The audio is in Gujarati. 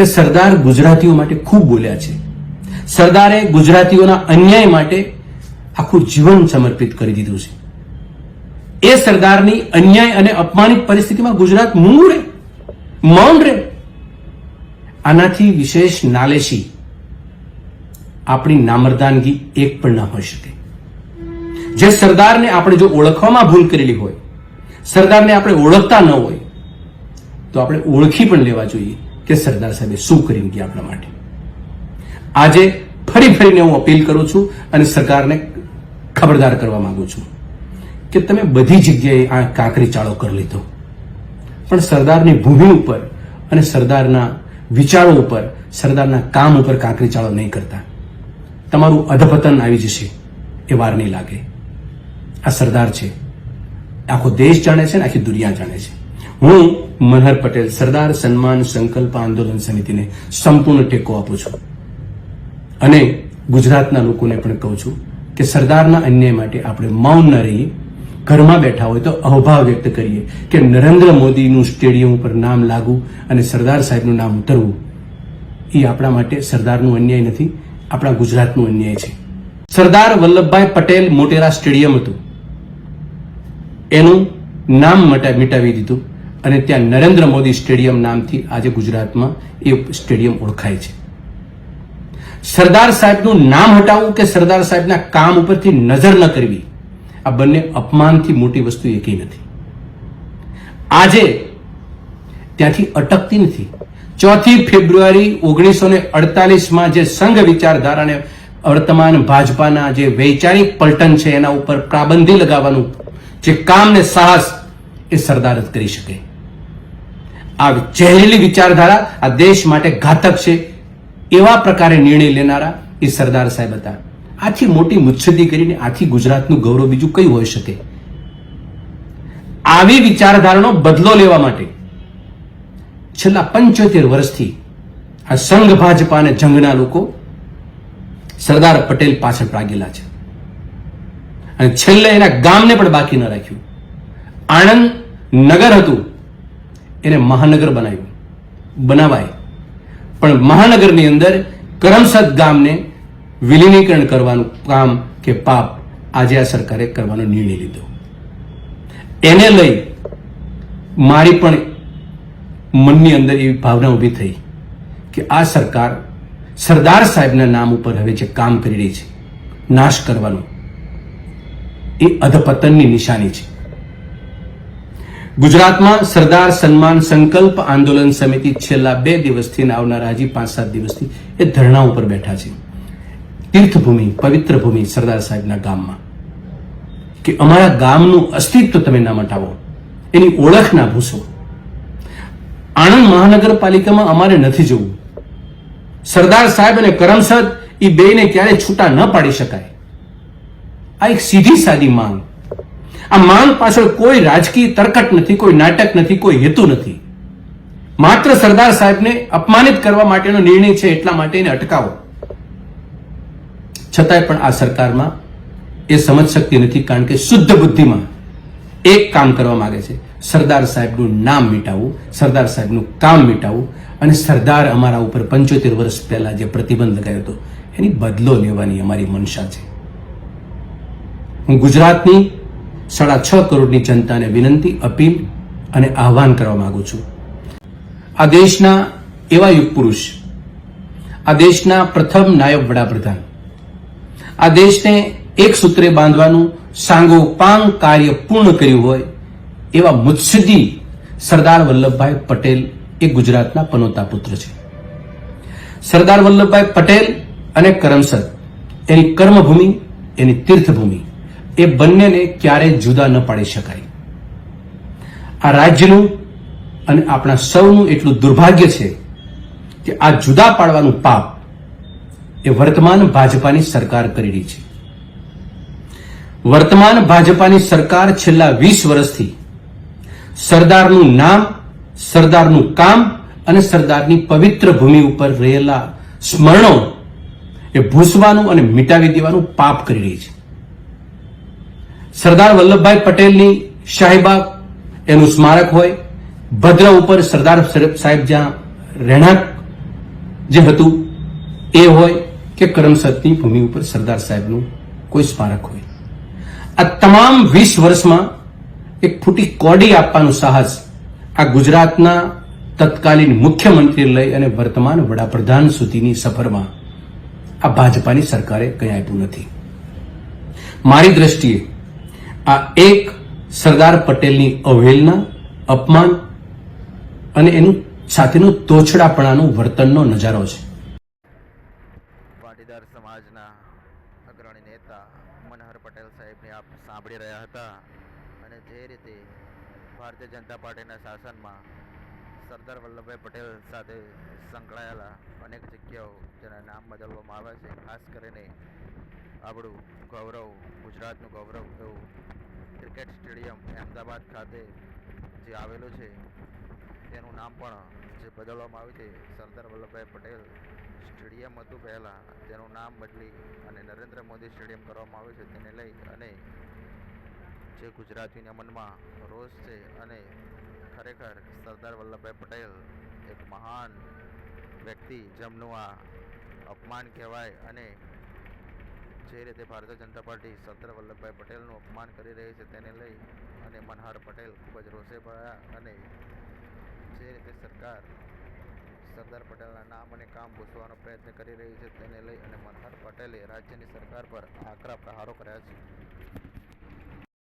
કે સરદાર ગુજરાતીઓ માટે ખૂબ બોલ્યા છે. સરદારે ગુજરાતીઓના અન્યાય માટે આખું જીવન સમર્પિત કરી દીધું છે. એ સરદારની અન્યાય અને અપમાનિત પરિસ્થિતિમાં ગુજરાત મૂંગું રહે, મૌન રહે. આનાથી વિશેષ નાલેશી આપણી નામરદાનગી એક પણ ન હોઈ શકે. જે સરદારને આપણે જો ઓળખવામાં ભૂલ કરેલી હોય, સરદારને આપણે ઓળખતા ન હોય, તો આપણે ઓળખી પણ લેવા જોઈએ. કે સરદાર સાહેબે શું કરી ગયા આપણા માટે? આજે ફરી ફરીને હું અપીલ કરું છું અને સરકારને ખબરદાર કરવા માંગુ છું કે તમે બધી જગ્યાએ આ કાંકરી ચાળો કરી લીધો. પણ સરદારની ભૂમિ ઉપર અને સરદારના વિચારો ઉપર, સરદારના કામ ઉપર કાંકરી ચાળો નહીં કરતા. તમારું અધપતન આવી જશે એ વાર નહીં લાગે. આ સરદાર છે. આખો દેશ જાણે છે ને આખી દુનિયા જાણે છે. હું મનહર પટેલ, સરદાર સન્માન સંકલ્પ આંદોલન સમિતિને સંપૂર્ણ ટેકો આપું છું. અને ગુજરાતના લોકોને પણ કહું છું કે સરદારના અન્યાય માટે આપણે મૌન ન રહીએ. ઘરમાં બેઠા હોય તો અહોભાવ વ્યક્ત કરીએ કે નરેન્દ્ર મોદીનું સ્ટેડિયમ ઉપર નામ લાગુ અને સરદાર સાહેબનું નામ ઉતરવું. એ આપણા માટે સરદારનું અન્યાય નથી, આપણા ગુજરાતનું અન્યાય છે. સરદાર વલ્લભભાઈ પટેલ મોટેરા સ્ટેડિયમ હતું. એનું નામ મટા- મિટાવી દીધું. અને ત્યાં નરેન્દ્ર મોદી સ્ટેડિયમ નામથી આજે ગુજરાતમાં એ સ્ટેડિયમ ઓળખાય છે. સરદાર સાહેબનું નામ હટાવવું કે સરદાર સાહેબના કામ ઉપરથી નજર ન કરવી, આ બંને અપમાનથી મોટી વસ્તુ એકી નથી. આજે ત્યાંથી અટકતી નથી. ચોથી ફેબ્રુઆરી ઓગણીસો ને અડતાલીસમાં જે સંઘ વિચારધારાને વર્તમાન ભાજપાના જે વૈચારિક પલટન છે એના ઉપર પ્રાબંધી લગાવવાનું જે કામ ને સાહસ એ સરદાર જ કરી શકે. આ ઝેરીલી વિચારધારા આ દેશ માટે ઘાતક છે. એવા પ્રકારે નિર્ણય લેનારા એ સરદાર સાહેબ હતા. આથી મોટી મુચ્છદી કરીને આથી ગુજરાતનું ગૌરવ બીજું કયું હોઈ શકે? આવી વિચારધારાનો બદલો લેવા માટે છેલ્લા પંચોતેર વર્ષથી આ સંઘ ભાજપા અને જંગના લોકો સરદાર પટેલ પાછળ પ્રાગેલા છે. અને છેલ્લે એના ગામને પણ બાકી ન રાખ્યું. આણંદ નગર હતું. એને મહાનગર બનાવ્યું, બનાવાય. પણ મહાનગરની અંદર કરમસદ ગામને વિલીનીકરણ કરવાનું કામ કે પાપ આજે આ સરકારે કરવાનો નિર્ણય લીધો. એને લઈ મારી પણ મનની અંદર એવી ભાવના ઊભી થઈ કે આ સરકાર સરદાર સાહેબના નામ ઉપર હવે જે કામ કરી રહી છે, નાશ કરવાનું, એ અધપતનની નિશાની છે. ગુજરાતમાં સરદાર સન્માન સંકલ્પ આંદોલન સમિતિ છેલ્લા બે દિવસથી આવનારા હજી પાંચ સાત દિવસથી એ ધરણા ઉપર બેઠા છે. તીર્થભૂમિ, પવિત્ર ભૂમિ સરદાર સાહેબના ગામમાં. કે અમારા ગામનું અસ્તિત્વ તમે ના મટાવો, એની ઓળખ ના ભૂસો. આણંદ મહાનગરપાલિકામાં અમારે નથી જવું. સરદાર સાહેબ અને કરમસદ એ બેને ક્યારે છૂટા ન પાડી શકાય. આ એક સીધી સાદી માંગ આ માંગ પાછળ કોઈ રાજકીય તરકટ નથી, કોઈ નાટક નથી, કોઈ હેતુ નથી. માત્ર સરદાર સાહેબને અપમાનિત કરવા માટેનો નિર્ણય છે એટલા માટે એને અટકાવો. છતાંય પણ આ સરકારમાં એ સમજ શકતી નથી, કારણ કે શુદ્ધ બુદ્ધિમાં એક કામ કરવા માંગે છે. સરદાર સાહેબનું નામ મિટાવવું, સરદાર સાહેબનું કામ મિટાવવું અને સરદાર અમારા ઉપર પંચોતેર વર્ષ પહેલા જે પ્રતિબંધ લગાવ્યો હતો, એની બદલો લેવાની અમારી મનસા છે. હું ગુજરાતની સાડા છ કરોડની જનતાને વિનંતી, અપીલ અને આહવાન કરવા માંગુ છું. આ દેશના એવા યુગ પુરુષ આ દેશના પ્રથમ નાયબ વડાપ્રધાન, આ દેશને એક સૂત્રે બાંધવાનું સાંગોપાંગ કાર્ય પૂર્ણ કર્યું હોય એવા મુત્સદી સરદાર વલ્લભભાઈ પટેલ એ ગુજરાતના પનોતા પુત્ર છે. સરદાર વલ્લભભાઈ પટેલ અને કરમસદ, એની કર્મભૂમિ, એની તીર્થભૂમિ એ બંનેને ક્યારેય જુદા ન પાડી શકાય. આ રાજ્યનું અને આપણા સૌનું એટલું દુર્ભાગ્ય છે કે આ જુદા પાડવાનું પાપ એ વર્તમાન ભાજપાની સરકાર કરી રહી છે. વર્તમાન ભાજપાની સરકાર છેલ્લા વીસ વર્ષથી સરદારનું નામ, સરદારનું કામ અને સરદારની પવિત્ર ભૂમિ ઉપર રહેલા સ્મરણો એ ભૂસવાનું અને મિટાવી દેવાનું પાપ કરી રહી છે. સરદાર વલ્લભભાઈ પટેલની શાહીબાગ, એનું સ્મારક હોય. ભદ્ર ઉપર સરદાર સાહેબ જ્યાં રહેણાંક જે હતું, એ હોય કે કરમસદની ભૂમિ ઉપર સરદાર સાહેબનું કોઈ સ્મારક હોય. આ તમામ વીસ વર્ષમાં એક ફૂટી કોડી આપવાનું સાહસ આ ગુજરાતના તત્કાલીન મુખ્યમંત્રી લઈ અને વર્તમાન વડાપ્રધાન સુધીની સફરમાં આ ભાજપાની સરકારે કંઈ આપ્યું નથી. મારી દ્રષ્ટિએ આ એક સરદાર પટેલની અવહેલના અપમાન અને એનું સાથેનું તોછડાપણાનું વર્તનનો નજારો છે. પાટીદાર સમાજના અગ્રણી નેતા મનહર પટેલ સાહેબને આપ સાંભળી રહ્યા હતા અને જે રીતે ભારતીય જનતા પાર્ટીના શાસનમાં સરદાર વલ્લભભાઈ પટેલ સાથે સંકળાયેલા અનેક જગ્યાઓ જેના નામ બદલવામાં આવ્યા છે, ખાસ કરીને આપણું ગૌરવ ગુજરાતનું ગૌરવ એવું ક્રિકેટ સ્ટેડિયમ અહેમદાબાદ ખાતે જે આવેલું છે, તેનું નામ પણ જે બદલવામાં આવ્યું છે, સરદાર વલ્લભભાઈ પટેલ સ્ટેડિયમ હતું પહેલાં. તેનું નામ બદલી અને નરેન્દ્ર મોદી સ્ટેડિયમ કરવામાં આવ્યું છે, તેને લઈ અને જે ગુજરાતીના મનમાં રોષ છે અને ખરેખર સરદાર વલ્લભભાઈ પટેલ એક મહાન વ્યક્તિ, જેમનું આ અપમાન કહેવાય અને જે રીતે ભારતીય જનતા પાર્ટી સરદાર વલ્લભભાઈ પટેલનું અપમાન કરી રહી છે તેને લઈ અને મનહર પટેલ ખૂબ જ રોષે ભરાયા અને જે રીતે સરકાર સરદાર પટેલના નામ અને કામ ભૂસવાનો પ્રયત્ન કરી રહી છે તેને લઈ અને મનહર પટેલે રાજ્યની સરકાર પર આકરા પ્રહારો કર્યા છે.